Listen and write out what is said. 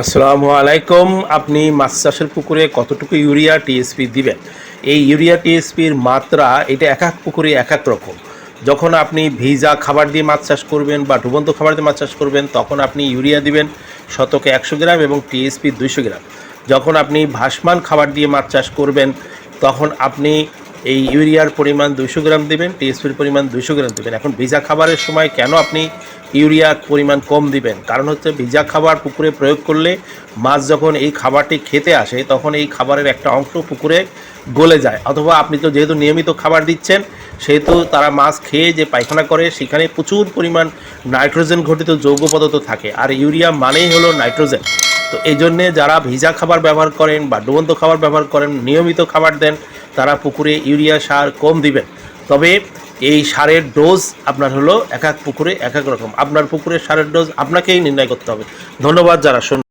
আসসালামু আলাইকুম। আপনি মাছ চাষের পুকুরে কতটুকু ইউরিয়া, টিএসপি দিবেন? এই ইউরিয়া, টিএসপির মাত্রা এটা এক এক পুকুরে এক এক রকম। যখন আপনি ভিজা খাবার দিয়ে মাছ চাষ করবেন বা ডুবন্ত খাবার দিয়ে মাছ চাষ করবেন, তখন আপনি ইউরিয়া দিবেন শতকে একশো গ্রাম এবং টিএসপি দুইশো গ্রাম। যখন আপনি ভাসমান খাবার দিয়ে মাছ চাষ করবেন, তখন আপনি এই ইউরিয়ার পরিমাণ দুইশো গ্রাম দেবেন টিএসপির পরিমাণ দুইশো গ্রাম দেবেন। এখন ভিজা খাবারের সময় কেন আপনি ইউরিয়ার পরিমাণ কম দিবেন? কারণ হচ্ছে ভিজা খাবার পুকুরে প্রয়োগ করলে মাছ যখন এই খাবারটি খেতে আসে, তখন এই খাবারের একটা অংশ পুকুরে গলে যায়। অথবা আপনি তো যেহেতু নিয়মিত খাবার দিচ্ছেন, সেহেতু তারা মাছ খেয়ে যে পায়খানা করে, সেখানে প্রচুর পরিমাণ নাইট্রোজেন ঘটিত যৌগ পদার্থ থাকে। আর ইউরিয়া মানেই হলো নাইট্রোজেন। তো এই জন্যে যারা ভিজা খাবার ব্যবহার করেন বা ডুবন্ত খাবার ব্যবহার করেন, নিয়মিত খাবার দেন, তারা পুকুরে ইউরিয়া সার কম দিবেন। তবে এই সারের ডোজ আপনার হলো এক এক পুকুরে এক এক রকম। আপনার পুকুরের সারের ডোজ আপনাকেই নির্ণয় করতে হবে। ধন্যবাদ যারা শুনলেন।